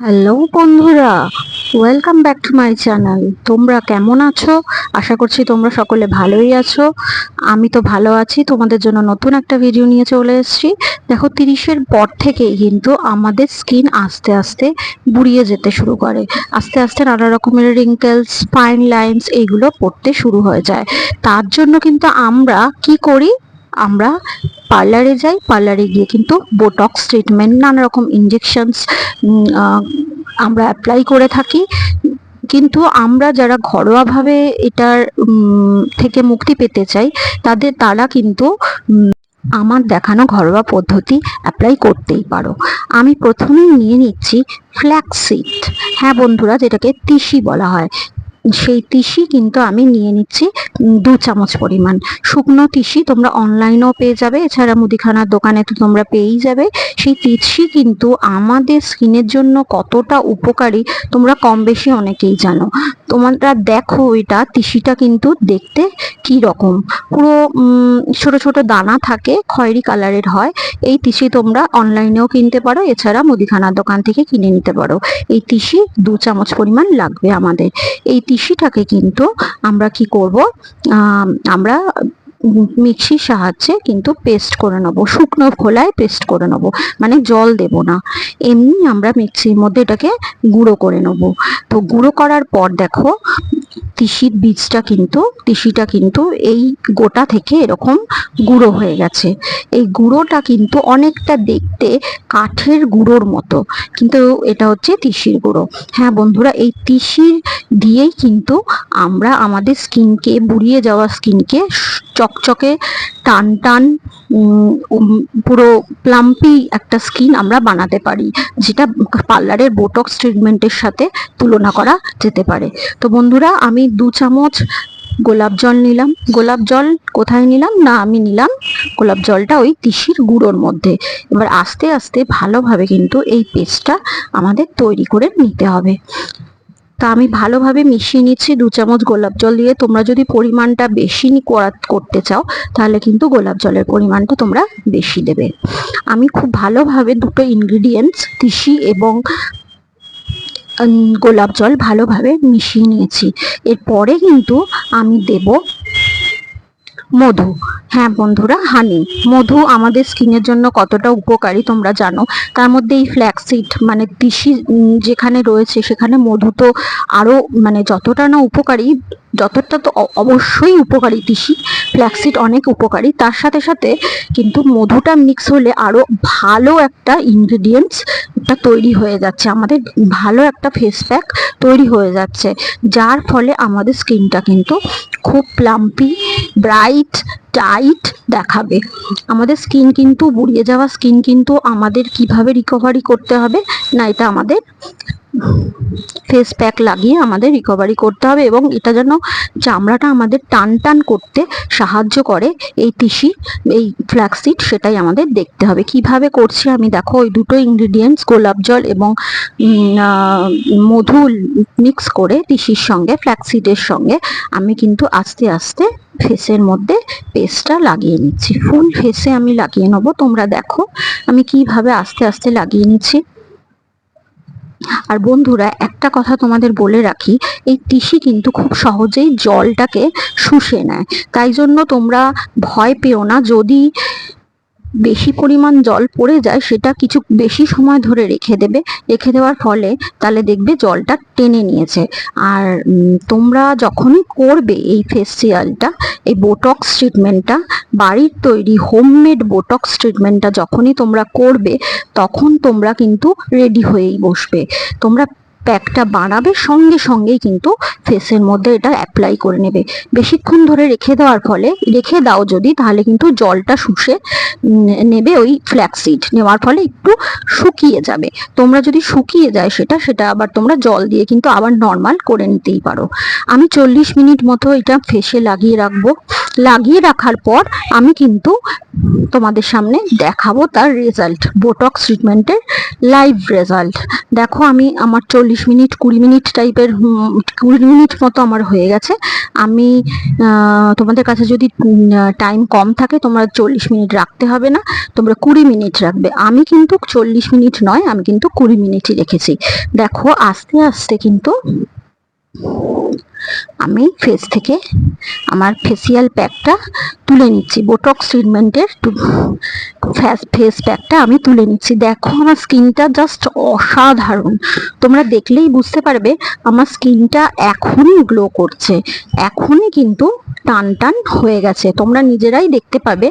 Hello বন্ধুরা welcome back to my channel তোমরা কেমন আছো? আশা করছি তোমরা সকলে ভালোই আছো। আমি তো ভালো আছি, তোমাদের জন্য নতুন একটা ভিডিও নিয়ে চলে এসেছি। দেখো, তিরিশের পর থেকেই কিন্তু আমাদের স্কিন আস্তে আস্তে বুড়িয়ে যেতে শুরু করে। আস্তে আস্তে নানা রকমের রিঙ্কেলস ফাইন লাইন্স এইগুলো পড়তে শুরু হয়ে যায়। তার জন্য কিন্তু আমরা কি করি? আমরা পার্লারে যাই, পার্লারে গিয়ে কিন্তু বোটক্স ট্রিটমেন্ট নানা রকম ইঞ্জেকশনস আমরা অ্যাপ্লাই করে থাকি। কিন্তু আমরা যারা ঘরোয়াভাবে এটার থেকে মুক্তি পেতে চাই, তাদের, তারা কিন্তু আমার দেখানো ঘরোয়া পদ্ধতি অ্যাপ্লাই করতেই পারো। আমি প্রথমেই নিয়ে নিচ্ছি ফ্ল্যাক্সিড হ্যাঁ বন্ধুরা, যেটাকে তিসি বলা হয়। সেই তিসি কিন্তু আমি নিয়ে নিচ্ছি দু চামচ পরিমাণ। শুকনো তিসি তোমরা অনলাইনেও পেয়ে যাবে, এছাড়া মুদিখানার দোকানে তো তোমরা পেয়েই যাবে। সেই তিসি কিন্তু আমাদের স্কিনের জন্য কতটা উপকারী, তোমরা কম বেশি অনেকেই জানো। তোমরা দেখো এটা তিসিটা কিন্তু দেখতে কি রকম। পুরো ছোট ছোট দানা থাকে, খয়েরি কালারের হয়, এই তিসি তোমরা অনলাইনেও কিনতে পারো, এছাড়া মুদিখানার দোকান থেকে কিনে নিতে পারো। এই তিসি দু চামচ পরিমাণ লাগবে আমাদের। এই তিসিটাকে কিন্তু আমরা কি করব? আম, আমরা মিক্সির সাহায্যে কিন্তু পেস্ট করে নেব। শুকনো খোলায় পেস্ট করে নেব। মানে জল দেব না। এমনি আমরা মিক্সির মধ্যে এটাকে গুঁড়ো করে নেব। তো গুঁড়ো করার পর দেখো তিসির বীজটা কিন্তু, তিসিটা কিন্তু এই গোটা থেকে এরকম গুঁড়ো হয়ে গেছে। এই গুঁড়োটা কিন্তু অনেকটা দেখতে কাঠের গুঁড়োর মতো, কিন্তু এটা হচ্ছে তিসির গুঁড়ো। হ্যাঁ বন্ধুরা, এই তিসির দিয়েই কিন্তু আমরা আমাদের স্কিনকে, বুড়িয়ে যাওয়া স্কিনকে চকচকে, টান টান পুরো প্লাম্পি একটা স্কিন আমরা বানাতে পারি, যেটা পার্লারের বোটক্স ট্রিটমেন্টের সাথে তুলনা করা যেতে পারে। তো বন্ধুরা, আমি দু চামচ গোলাপ জল নিলাম। গোলাপ জল কোথায় নিলাম? না, আমি নিলাম গোলাপ জলটা ওই তিসির গুঁড়োর মধ্যে। এবার আস্তে আস্তে ভালোভাবে কিন্তু এই পেস্টটা আমাদের তৈরি করে নিতে হবে। তা আমি ভালোভাবে মিশিয়ে নিচ্ছি দু চামচ গোলাপ জল দিয়ে। তোমরা যদি পরিমাণটা বেশি করতে চাও, তাহলে কিন্তু গোলাপ জলের পরিমাণটা তোমরা বেশি দেবে। আমি খুব ভালোভাবে দুটো ইনগ্রিডিয়েন্টস তিসি এবং গোলাপ জল ভালোভাবে মিশিয়ে নিয়েছি। এরপরে কিন্তু আমি দেব মধু। হ্যাঁ বন্ধুরা হানি মধু আমাদের স্কিনের জন্য কতটা উপকারী তোমরা জানো। তার মধ্যে এই ফ্ল্যাক্সিড মানে তিসি যেখানে রয়েছে, সেখানে মধু তো আরও মানে যতটা না উপকারী, যতটা তো অবশ্যই উপকারী তিসি ফ্ল্যাক্সিড অনেক উপকারী। তার সাথে সাথে কিন্তু মধুটা মিক্স হলে আরও ভালো একটা ইনগ্রেডিয়েন্টস একটা তৈরি হয়ে যাচ্ছে। আমাদের ভালো একটা ফেস প্যাক তৈরি হয়ে যাচ্ছে। যার ফলে আমাদের স্কিনটা কিন্তু খুব প্লাম্পি ব্রাইট টাইট দেখাবে। আমাদের স্কিন কিন্তু, বুড়িয়ে যাওয়া স্কিন কিন্তু আমাদের কীভাবে রিকভারি করতে হবে না, এটা আমাদের ফেস প্যাক লাগিয়ে আমাদের রিকভারি করতে হবে এবং এটা যেন চামড়াটা আমাদের টান টান করতে সাহায্য করে। এই তিসি এই ফ্ল্যাক্সিড সেটাই আমাদের দেখতে হবে। কীভাবে করছি আমি? দেখো, ওই দুটো ইনগ্রিডিয়েন্টস গোলাপ জল এবং মধু মিক্স করে তিসির সঙ্গে ফ্ল্যাক্সিডের সঙ্গে আমি কিন্তু আস্তে আস্তে ফেসের মধ্যে পেস্টটা লাগিয়ে নিচ্ছি। ফুল ফেসে আমি লাগিয়ে নেব। তোমরা দেখো আমি কীভাবে আস্তে আস্তে লাগিয়ে নিচ্ছি। আর বন্ধুরা, একটা কথা তোমাদের বলে রাখি, এই তিসি কিন্তু খুব সহজেই জলটাকে শুষে নেয়। তাই জন্য তোমরা ভয় পেও না, যদি বেশি পরিমাণ জল পড়ে যায়, সেটা কিছু বেশি সময় ধরে রেখে দেবে। রেখে দেওয়ার ফলে তাহলে দেখবে জলটা টেনে নিয়েছে। আর তোমরা যখনই করবে এই ফেসিয়ালটা এই বোটক্স ট্রিটমেন্টটা বাড়ির তৈরি হোমমেড বোটক্স ট্রিটমেন্টটা যখনই তোমরা করবে, তখন তোমরা কিন্তু রেডি হয়েই বসবে। তোমরা প্যাকটা বানাবে সঙ্গে সঙ্গেই কিন্তু ফেসের মধ্যে এটা অ্যাপ্লাই করে নেবে। বেশিক্ষণ ধরে রেখে দেওয়ার ফলে, রেখে দাও যদি, তাহলে কিন্তু জলটা শুষে নেবে ওই ফ্ল্যাক্সিড নেওয়ার ফলে একটু শুকিয়ে যাবে। তোমরা যদি শুকিয়ে যায় সেটা সেটা আবার তোমরা জল দিয়ে কিন্তু আবার নর্মাল করে নিতেই পারো। আমি চল্লিশ মিনিট মতো এটা ফেসে লাগিয়ে রাখব। লাগিয়ে রাখার পর আমি কিন্তু তোমাদের সামনে দেখাবো তার রেজাল্ট বোটক্স ট্রিটমেন্টের লাইভ রেজাল্ট দেখো আমি আমার চল্লিশ মিনিট, কুড়ি মিনিট টাইপের কুড়ি মিনিট মতো আমার হয়ে গেছে। আমি তোমাদের কাছে যদি টাইম কম থাকে, তোমরা চল্লিশ মিনিট রাখতে হবে না, তোমরা কুড়ি মিনিট রাখবে। আমি কিন্তু চল্লিশ মিনিট নয়, আমি কিন্তু কুড়ি মিনিটই রেখেছি। দেখো, আস্তে আস্তে কিন্তু আমি ফেস থেকে আমার ফেসিয়াল প্যাকটা তুলে নিচ্ছি বোটক্স ট্রিটমেন্টের ফেস ফেস প্যাকটা আমি তুলে নিচ্ছি। দেখো আমার স্কিনটা জাস্ট অসাধারণ। তোমরা দেখলেই বুঝতে পারবে আমার স্কিনটা এখনই গ্লো করছে। এখনই কিন্তু টান টান হয়ে গেছে। তোমরা নিজেরাই দেখতে পাবে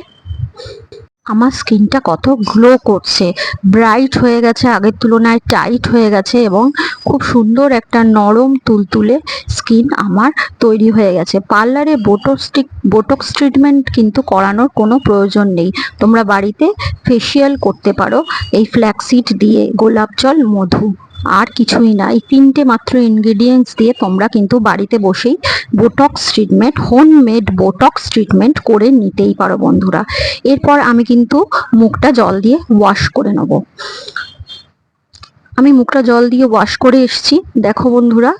আমার স্কিনটা কত গ্লো করছে। ব্রাইট হয়ে গেছে, আগের তুলনায় টাইট হয়ে গেছে এবং খুব সুন্দর একটা নরম তুলতুলে স্কিন আমার তৈরি হয়ে গেছে। পার্লারে বোটোস্টিক বোটক্স ট্রিটমেন্ট কিন্তু করানোর কোনো প্রয়োজন নেই। তোমরা বাড়িতে ফেসিয়াল করতে পারো। এই ফ্ল্যাক্সিড দিয়ে গোলাপ জল, মধু। আর কিছুই না। এই তিনটে মাত্র ইনগ্রিডিয়েন্টস দিয়ে তোমরা কিন্তু বাড়িতে বসেই botox treatment homemade botox treatment করে নিতেই পারো বন্ধুরা। এরপর আমি কিন্তু মুখটা জল দিয়ে ওয়াশ করে নেব। আমি মুখটা জল দিয়ে ওয়াশ করে এসেছি। দেখো বন্ধুরা।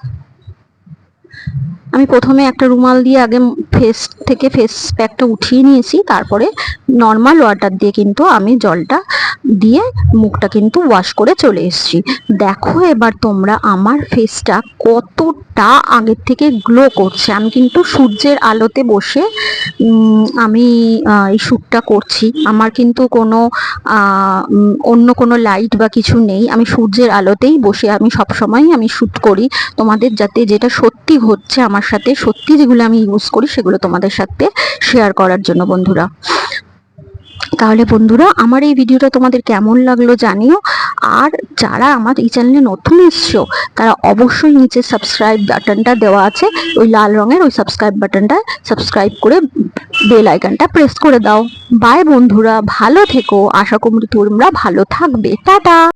আমি প্রথমে একটা রুমাল দিয়ে আগে ফেস থেকে ফেস প্যাকটা উঠিয়ে নিয়েছি। তারপরে নর্মাল ওয়াটার দিয়ে কিন্তু আমি জলটা দিয়ে মুখটা কিন্তু ওয়াশ করে চলে এসেছি। দেখো এবার তোমরা আমার ফেসটা কতটা আগের থেকে গ্লো করছে। আমি কিন্তু সূর্যের আলোতে বসে আমি এই শ্যুটটা করছি। আমার কিন্তু কোনো অন্য কোনো লাইট বা কিছু নেই। আমি সূর্যের আলোতেই বসে আমি সবসময় আমি শ্যুট করি। তোমাদের যাতে যেটা সত্যি হচ্ছে আমার সাথে, সত্যি যেগুলো আমি ইউজ করি, সেগুলো তোমাদের সাথে শেয়ার করার জন্য বন্ধুরা। তাহলে বন্ধুরা, আমার এই ভিডিওটা তোমাদের কেমন লাগল জানিও। আর যারা আমার এই চ্যানেলে নতুন এসছো, তারা অবশ্যই নিচে সাবস্ক্রাইব বাটনটা দেওয়া আছে। ওই লাল রঙের ওই সাবস্ক্রাইব বাটনটা সাবস্ক্রাইব করে বেল আইকনটা প্রেস করে দাও। বাই বন্ধুরা, ভালো থেকো। আশা করি তোমরা ভালো থাকবে। টাটা!